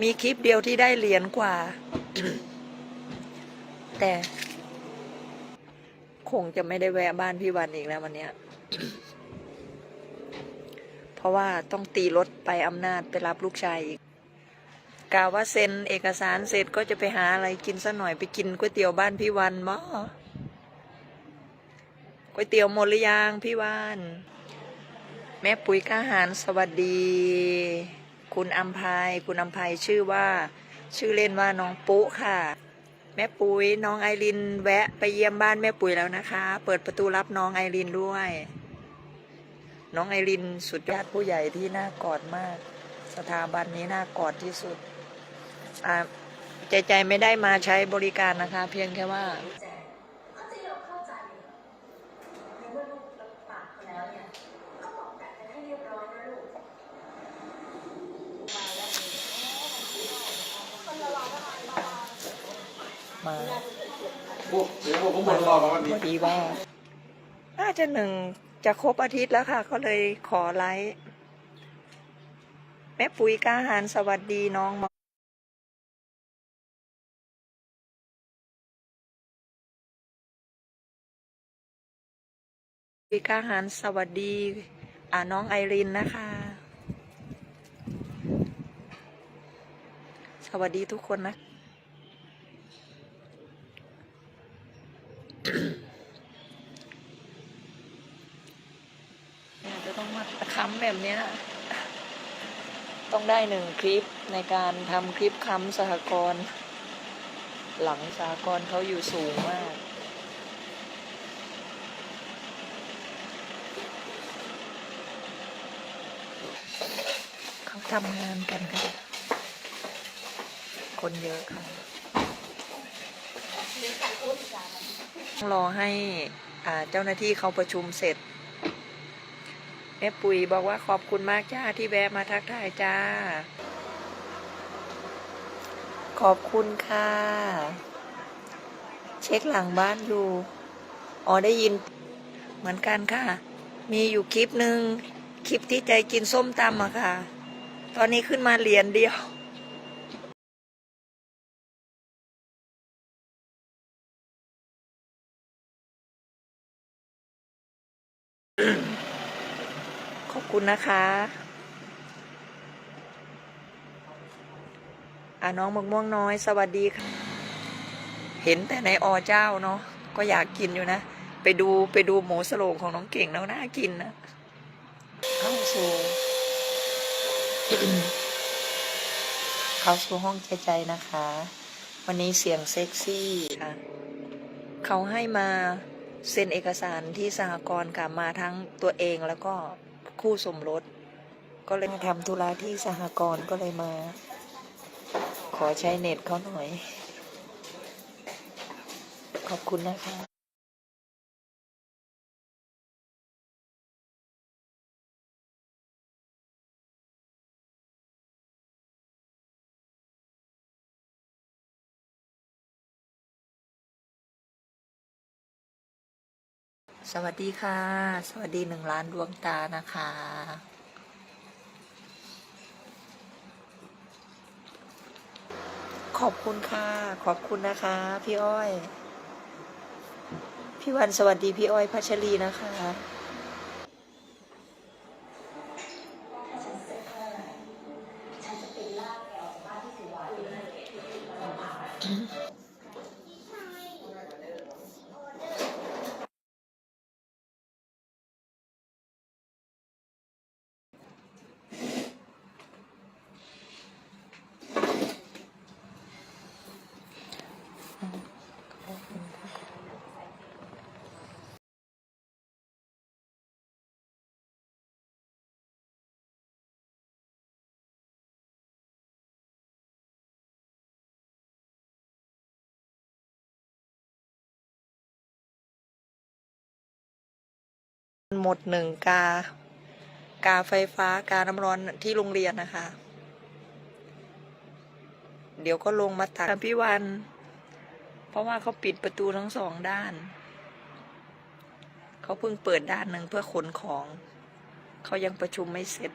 มีคลิปเดียวที่ได้เหรียญกว่า แต่ คงจะไม่ได้แวะบ้านพี่วันอีกแล้ววันเนี้ย เพราะว่าต้องตีรถไปอำนาจไปรับลูกชายอีกกาว่าเซ็นเอกสารเสร็จก็จะไปหาอะไรกินสักหน่อยไปกินก๋วยเตี๋ยวบ้านพี่วันมั้ ก๋วยเตี๋ยวหมดหรือยังพี่วันแม่ปุ๋ยก้าหารสวัสดี คุณอัมภัยคุณอัมภัยชื่อว่า ชื่อเล่นว่าน้องปุ๊ค่ะ แม่ปุ๋ยน้องไอรินแวะไปเยี่ยมบ้านแม่ปุ๋ยแล้วนะคะ เปิดประตูรับน้องไอรินด้วย น้องไอรินสุดยอดผู้ใหญ่ที่น่ากอดมาก สถาบันนี้น่ากอดที่สุดใจใจไม่ได้มาใช้บริการนะคะ เพียงแค่ว่าจะยอมเข้าใจในเมื่อลูกรับปากเขาแล้วเนี่ยก็บอกแต่กันให้เรียบร้อยนะลูก มาพวกเสียวพวกผมหมดรอบาดีว่าน่าจะหนึ่งจะครบอาทิตย์แล้วค่ะ ก็เลยขอไลฟ์แม่ปุ๋ยกาหารสวัสดีน้องมาปุ๋ยกาหารสวัสดีอ่าน้องไอรินนะคะ สวัสดีทุกคนนะ เนี่ยจะต้อง มาค้ำแบบเนี้ย ต้องได้หนึ่งคลิปในการทำคลิปค้ำสหกรณ์หลังสหกรณ์เขาอยู่สูงมากเขาทำงานกันค่ะคนเยอะค่ะต้องรอให้อาเจ้าหน้าที่เขาประชุมเสร็จ ม่ปุ๋ยบอกว่าขอบคุณมากจ้าที่แวะมาทักทายจ้า ขอบคุณค่ะ เช็คหลังบ้านอยู่อ๋อได้ยิน เหมือนกันค่ะ มีอยู่คลิปหนึ่งคลิปที่ใจกินส้มตำอะค่ะ ตอนนี้ขึ้นมาเหรียญเดียว ขอบคุณนะคะ อ่าน้องมะม่วงน้อย สวัสดีค่ะ เห็นแต่ในอเจ้าเนาะ ก็อยากกินอยู่นะ ไปดูไปดูหมูสโลงของน้องเก่งแล้วน่ากินนะเข้าสู่เข้าสู่ห้องใจใจนะคะ วันนี้เสียงเซ็กซี่ค่ะ เขาให้มาเซ็นเอกสารที่สหกรณ์ค่ะมาทั้งตัวเองแล้วก็ คู่สมรส ก็เลยมาทำธุระที่สหกรณ์ก็เลยมา ขอใช้เน็ตเขาหน่อย ขอบคุณนะคะ สวัสดีค่ะ สวัสดีหนึ่งล้านดวงตานะคะ ขอบคุณค่ะ ขอบคุณนะคะ พี่อ้อย พี่วันสวัสดีพี่อ้อยพัชรีนะคะ หมดหนึ่งกา กาไฟฟ้ากาน้ำร้อนที่โรงเรียนนะคะ เดี๋ยวก็ลงมาตักพี่วัน เพราะว่าเขาปิดประตูทั้งสองด้าน เขาเพิ่งเปิดด้านหนึ่งเพื่อขนของ เขายังประชุมไม่เสร็จ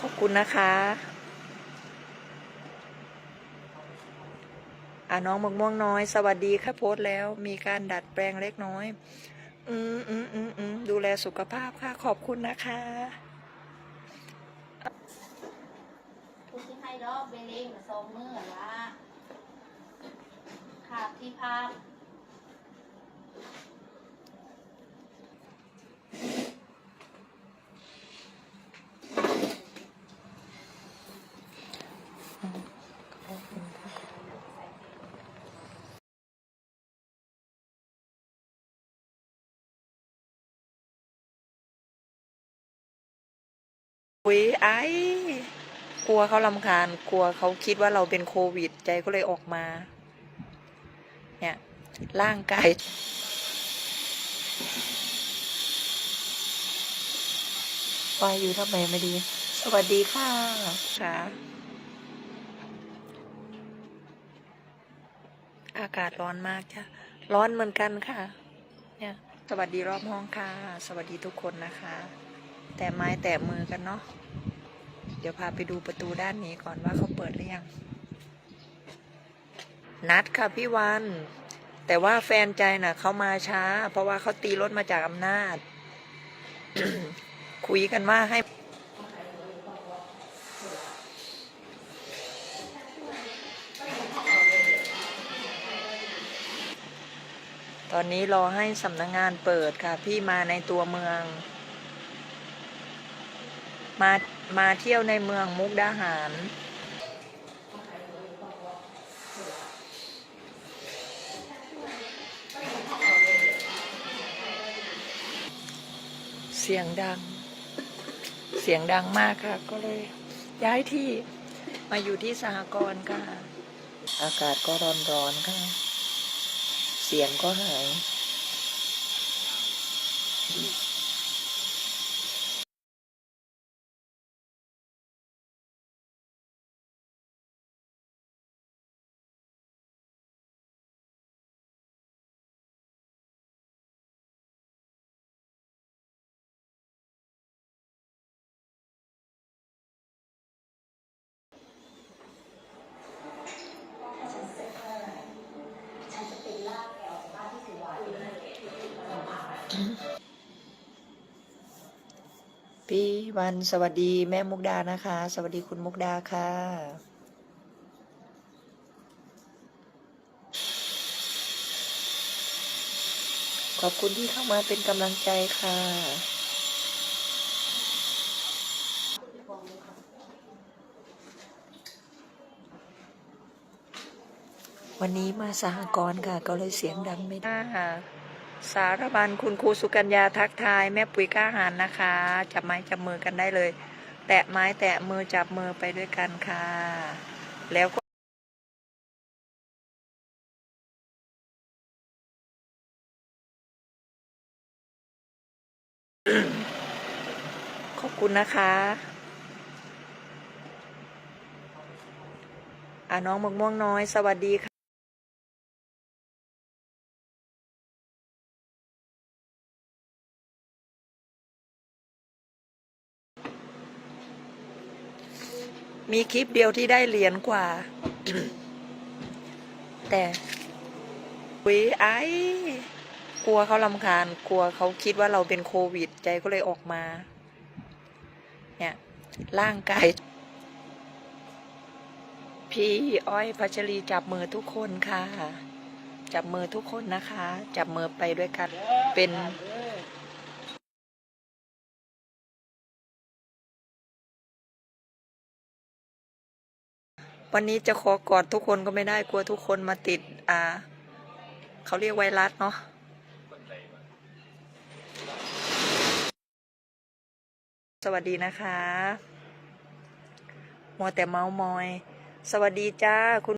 ขอบคุณนะคะอ่าน้องมะม่วงน้อย สวัสดีค่ะโพสต์แล้ว มีการดัดแปลงเล็กน้อย อืมอืมอืมอืมดูแลสุขภาพค่ะ ขอบคุณนะคะผู้ที่ให้รอบเบลเองสองมือละขาดที่ภาพ กอุ้ยไอ้กลัวเขาลำคาญ กลัวเขาคิดว่าเราเป็นโควิด ใจก็เลยออกมา เนี่ย ร่างกายวายอยู่ทำไมไม่ดี สวัสดีค่ะค่ะอากาศร้อนมากจ้ะ ร้อนเหมือนกันค่ะ เนี่ย สวัสดีรอบห้องค่ะ สวัสดีทุกคนนะคะ แต่ไม้แตะมือกันเนาะ เดี๋ยวพาไปดูประตูด้านนี้ก่อนว่าเขาเปิดหรือยัง นัดค่ะพี่วัน แต่ว่าแฟนใจน่ะเขามาช้า เพราะว่าเขาตีรถมาจากอำนาจ คุยกันว่าให้ตอนนี้รอให้สำนักงงานเปิดค่ะ พี่มาในตัวเมือง มามาเที่ยวในเมืองมุกดาหาร เสียงดัง เสียงดังมากค่ะ ก็เลย ย้ายที่มาอยู่ที่สหกรณ์ค่ะ อากาศก็ร้อนๆค่ะ เสียงก็หาย พี่วันสวัสดีแม่มุกดานะคะ สวัสดีคุณมุกดาค่ะ ขอบคุณที่เข้ามาเป็นกำลังใจค่ะวันนี้มาสหกรณ์ค่ะ ก็เลยเสียงดังไม่ได้ค่ะ สารบัญคุณครูสุกัญญาทักทาย แม่ปุ๋ยกล้าหารนะคะ จับไม้จับมือกันได้เลย แตะไม้แตะมือจับมือไปด้วยกันค่ะ แล้วก็ขอบคุณนะคะอ่าน้องมะม่วงน้อย สวัสดีค่ะ มีคลิปเดียวที่ได้เหรียญกว่า แต่อุ้ยไอ้กลัวเขาลำคาญ กลัวเขาคิดว่าเราเป็นโควิด ใจก็เลยออกมา เนี่ย ร่างกาย พี่อ้อยพัชรีจับมือทุกคนค่ะ จับมือทุกคนนะคะ จับมือไปด้วยกัน เป็น วันนี้จะขอกอดทุกคนก็ไม่ได้กลัวทุกคนมาติด อ่า เขาเรียกไวรัสเนาะสวัสดีนะคะมัวแต่เมาส์มอย สวัสดีจ้าคุณ